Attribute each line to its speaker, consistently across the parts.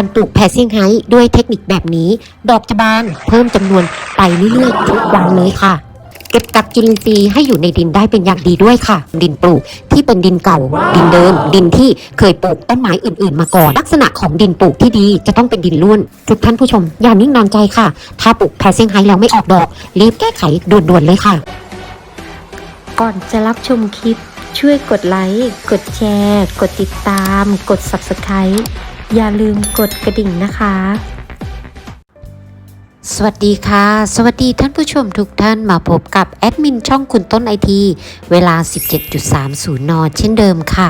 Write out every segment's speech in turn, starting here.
Speaker 1: การปลูกแพรเซี่งไฮด้วยเทคนิคแบบนี้ ดอกจะบานเพิ่มจำนวนไปเรื่อยๆทุกวันเลยค่ะ เก็บกักจุลินทรีย์ให้อยู่ในดินได้เป็นอย่างดีด้วยค่ะ ดินปลูกที่เป็นดินเก่า ดินเดิม ดินที่เคยปลูกต้นไม้อื่นๆ มาก่อน ลักษณะของดินปลูกที่ดีจะต้องเป็นดินร่วนทุกท่านผู้ชม อย่านิ่งนอนใจค่ะ ถ้าปลูกแพรเซี่งไฮแล้วไม่ออกดอกรีบแก้ไขด่วนๆเลยค่ะ
Speaker 2: ก่อนจะรับชมคลิปช่วยกดไลค์ กดแชร์ กดติดตาม กด Subscribe อย่าลืมกดกระดิ่งนะคะ
Speaker 1: สวัสดีค่ะ สวัสดีท่านผู้ชมทุกท่านมาพบกับแอดมินช่องคุณต้นไอทีเวลา 17.30 น เช่นเดิมค่ะ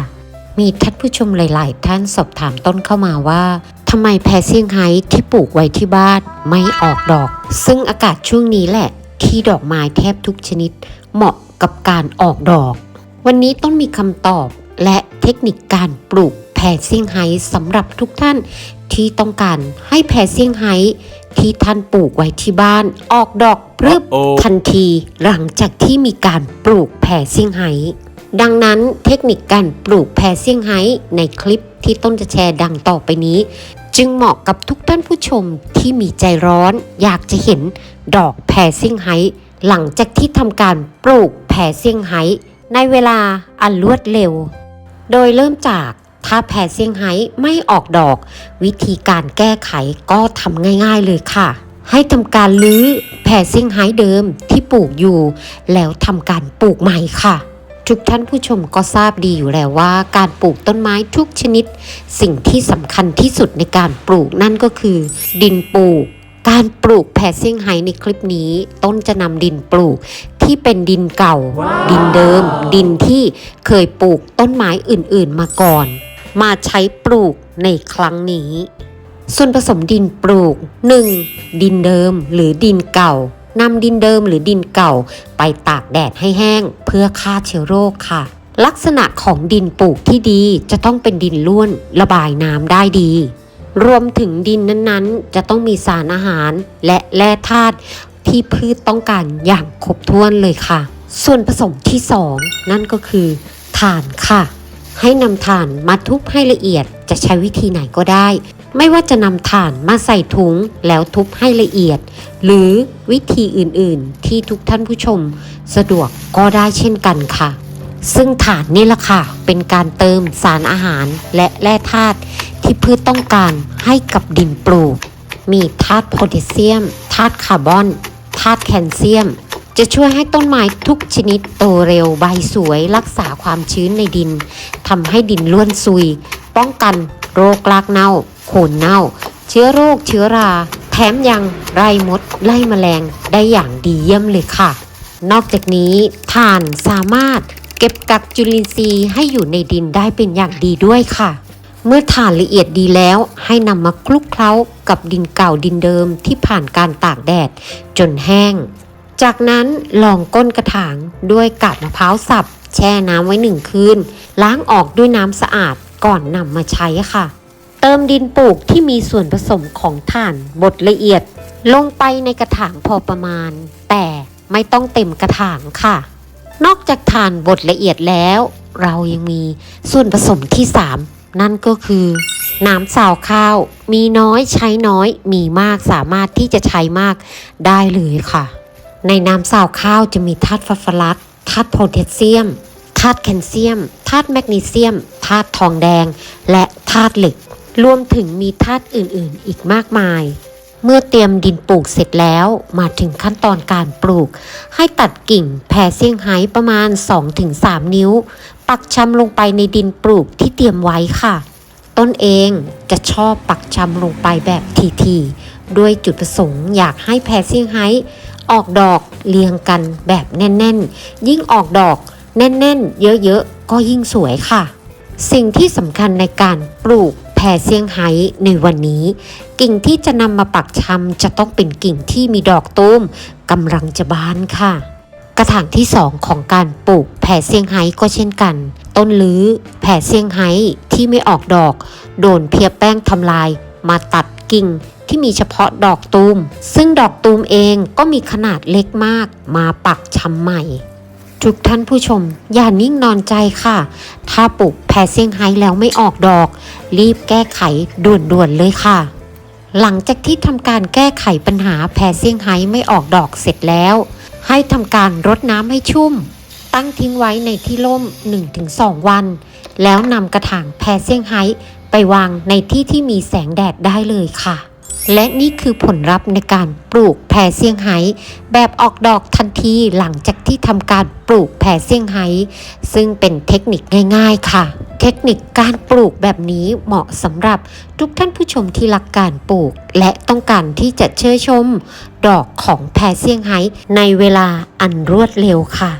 Speaker 1: มีท่านผู้ชมหลาย ๆ ท่านสอบถามต้นเข้ามาว่าทำไมแพรเซี่ยงไฮ้ที่ปลูกไว้ที่บ้านไม่ออกดอก ซึ่งอากาศช่วงนี้แหละ ที่ดอกไม้แทบทุกชนิด เหมาะกับการออกดอก วันนี้ต้องมีคำตอบและเทคนิคการปลูก แพรเซี่ยงไฮ้สำหรับทุกท่านที่ต้องการให้แพรเซี่ยงไฮ้ที่ท่านปลูกไว้ที่บ้าน ออกดอกพรึบ
Speaker 3: Uh-oh
Speaker 1: ทันทีหลังจากที่มีการปลูกแพรเซี่ยงไฮ้ดังนั้นเทคนิคการปลูกแพรเซี่ยงไฮ้ในคลิปที่ต้นจะแชร์ดังต่อไปนี้ จึงเหมาะกับทุกท่านผู้ชมที่มีใจร้อน อยากจะเห็นดอกแพรเซี่ยงไฮ้หลังจากที่ทำการปลูกแพรเซี่ยงไฮ้ในเวลาอันรวดเร็ว โดยเริ่มจาก ถ้าแพรเซี่ยงไฮ้ไม่ออกดอก วิธีการแก้ไขก็ทำง่ายๆเลยค่ะ ให้ทำการลื้อแพรเซี่ยงไฮ้เดิมที่ปลูกอยู่ แล้วทำการปลูกใหม่ค่ะ ทุกท่านผู้ชมก็ทราบดีอยู่แล้วว่า การปลูกต้นไม้ทุกชนิด สิ่งที่สำคัญที่สุดในการปลูกนั่นก็คือ ดินปลูก การปลูกแพรเซี่ยงไฮ้ในคลิปนี้ ต้นจะนำดินปลูกที่เป็นดินเก่า ดินเดิม ดินที่เคยปลูกต้นไม้อื่นๆมาก่อน มาใช้ปลูกในครั้งนี้ ส่วนผสมดินปลูก 1. ดินเดิมหรือดินเก่านำดินเดิมหรือดินเก่า ไปตากแดดให้แห้ง เพื่อฆ่าเชื้อโรคค่ะ ลักษณะของดินปลูกที่ดีจะต้องเป็นดินล้วนระบายน้ำได้ดี รวมถึงดินนั้นๆ จะต้องมีสารอาหารและแร่ธาตุที่พืชต้องการอย่างครบถ้วนเลยค่ะ ส่วนผสมที่ 2 นั่นก็คือถ่านค่ะ ให้นำถ่านมาทุบให้ละเอียด จะใช้วิธีไหนก็ได้ ไม่ว่าจะนำถ่านมาใส่ถุงแล้วทุบให้ละเอียด หรือวิธีอื่นๆ ที่ทุกท่านผู้ชม สะดวกก็ได้เช่นกันค่ะ ซึ่งถ่านนี่แหละค่ะ เป็นการเติมสารอาหารและแร่ธาตุที่พืชต้องการให้กับดินปลูก มีธาตุโพแทสเซียมธาตุคาร์บอนธาตุแคลเซียม จะช่วยให้ต้นไม้ทุกชนิดโตเร็วใบสวยรักษาความชื้นในดินทำให้ดินล้วนซุย ป้องกันโรครากเน่า โคนเน่า เชื้อโรคเชื้อรา แถมยังไล่มดไล่แมลงได้อย่างดีเยี่ยมเลยค่ะ นอกจากนี้ถ่านสามารถเก็บกักจุลินทรีย์ให้อยู่ในดินได้เป็นอย่างดีด้วยค่ะ เมื่อถ่านละเอียดดีแล้ว ให้นำมาคลุกเคล้ากับดินเก่าดินเดิมที่ผ่านการตากแดด จนแห้ง จากนั้นลองก้นกระถางด้วยกาบมะพร้าวสับ แช่น้ำไว้หนึ่งคืน ล้างออกด้วยน้ำสะอาดก่อนนำมาใช้ค่ะ เติมดินปลูกที่มีส่วนผสมของถ่านบดละเอียด ลงไปในกระถางพอประมาณ แต่ไม่ต้องเต็มกระถางค่ะ นอกจากถ่านบดละเอียดแล้ว เรายังมีส่วนผสมที่ 3 นั่นก็คือ น้ำสาวข้าว มีน้อยใช้น้อย มีมากสามารถที่จะใช้มากได้เลยค่ะ ในน้ำสาวข้าวจะมีธาตุฟอสฟอรัสธาตุโพแทสเซียมธาตุแคลเซียมธาตุแมกนีเซียมธาตุทองแดง และธาตุเหล็ก รวมถึงมีธาตุอื่นๆ อีกมากมาย เมื่อเตรียมดินปลูกเสร็จแล้วมาถึงขั้นตอนการปลูก ให้ตัดกิ่งแผ่เซี่ยงไฮ้ประมาณ 2-3 นิ้ว ปักชำลงไปในดินปลูกที่เตรียมไว้ค่ะ ต้นเองจะชอบปักชำลงไปแบบทีๆด้วยจุดประสงค์อยากให้แพรเซี่ยงไฮ้ ออกดอกเรียงกันแบบแน่นๆ ยิ่งออกดอกแน่นๆ เยอะๆ ก็ยิ่งสวยค่ะ สิ่งที่สำคัญในการปลูกแพรเซียงไฮ้ในวันนี้ กิ่งที่จะนำมาปักชำจะต้องเป็นกิ่งที่มีดอกตูมกำลังจะบานค่ะ กระถางที่2ของการปลูกแผ่เซียงไฮ้ก็เช่นกัน ต้นลื้อแผ่เซียงไฮ้ที่ไม่ออกดอก โดนเพียแป้งทำลาย มาตัดกิ่ง ที่มีเฉพาะดอกตูม ซึ่งดอกตูมเองก็มีขนาดเล็กมาก มาปักชำใหม่ ทุกท่านผู้ชม อย่านิ่งนอนใจค่ะ ถ้าปลูกแพเซี่ยงไฮ้แล้วไม่ออกดอก รีบแก้ไขด่วนๆเลยค่ะ หลังจากที่ทำการแก้ไขปัญหาแพเซี่ยงไฮ้ไม่ออกดอกเสร็จแล้ว ให้ทำการรดน้ำให้ชุ่ม ตั้งทิ้งไว้ในที่ร่ม 1-2 วัน แล้วนำกระถางแพเซี่ยงไฮ้ไปวางในที่ที่มีแสงแดดได้เลยค่ะ และนี่คือผลลัพธ์ในการปลูกแพรเซี่ยงไฮ้แบบออกดอกทันทีหลังจากที่ทำการปลูกแพรเซี่ยงไฮ้ซึ่งเป็นเทคนิคง่ายๆค่ะ เทคนิคการปลูกแบบนี้เหมาะสำหรับทุกท่านผู้ชมที่รักการปลูก และต้องการที่จะเชื่อชม ดอกของแพรเซี่ยงไฮ้ในเวลาอันรวดเร็วค่ะ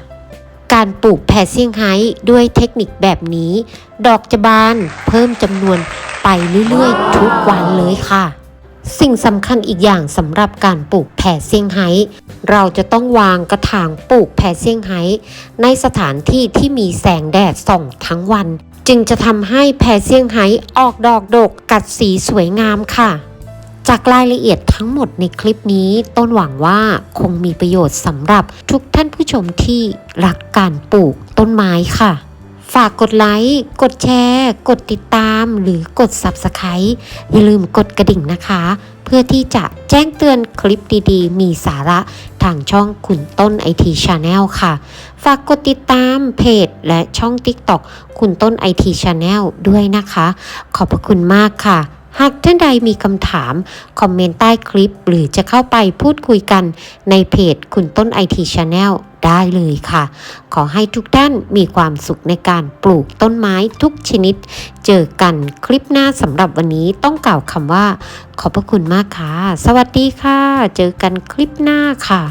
Speaker 1: การปลูกแพรเซี่ยงไฮ้ด้วยเทคนิคแบบนี้ ดอกจะบานเพิ่มจำนวนไปเรื่อยๆ ทุกวันเลยค่ะ สิ่งสำคัญอีกอย่างสำหรับการปลูกแพรเซี่ยงไฮ้เราจะต้องวางกระถางปลูกแพรเซี่ยงไฮ้ในสถานที่ที่มีแสงแดดส่องทั้งวัน จึงจะทำให้แพรเซี่ยงไฮ้ออกดอกดกกัดสีสวยงามค่ะ จากรายละเอียดทั้งหมดในคลิปนี้ ต้นหวังว่าคงมีประโยชน์สำหรับทุกท่านผู้ชมที่รักการปลูกต้นไม้ค่ะากกดไลค์ กดแชร์ กดติดตาม หรือกด Subscribe อย่าลืมกดกระดิ่งนะคะ เพื่อที่จะแจ้งเตือนคลิปดีๆ มีสาระทางช่องคุณต้นไอทีชาแนลค่ะ ฝากกดติดตามเพจและช่อง TikTok คุณต้นไอทีชาแนลด้วยนะคะ ขอบพระคุณมากค่ะ หากท่านใดมีคำถาม คอมเมนต์ใต้คลิป หรือจะเข้าไปพูดคุยกันในเพจคุณต้นไอทีชาแนล ได้เลยค่ะ ขอให้ทุกท่านมีความสุขในการปลูกต้นไม้ทุกชนิด เจอกันคลิปหน้าสำหรับวันนี้ต้องกล่าวคำว่า ขอบพระคุณมากค่ะ สวัสดีค่ะ เจอกันคลิปหน้าค่ะ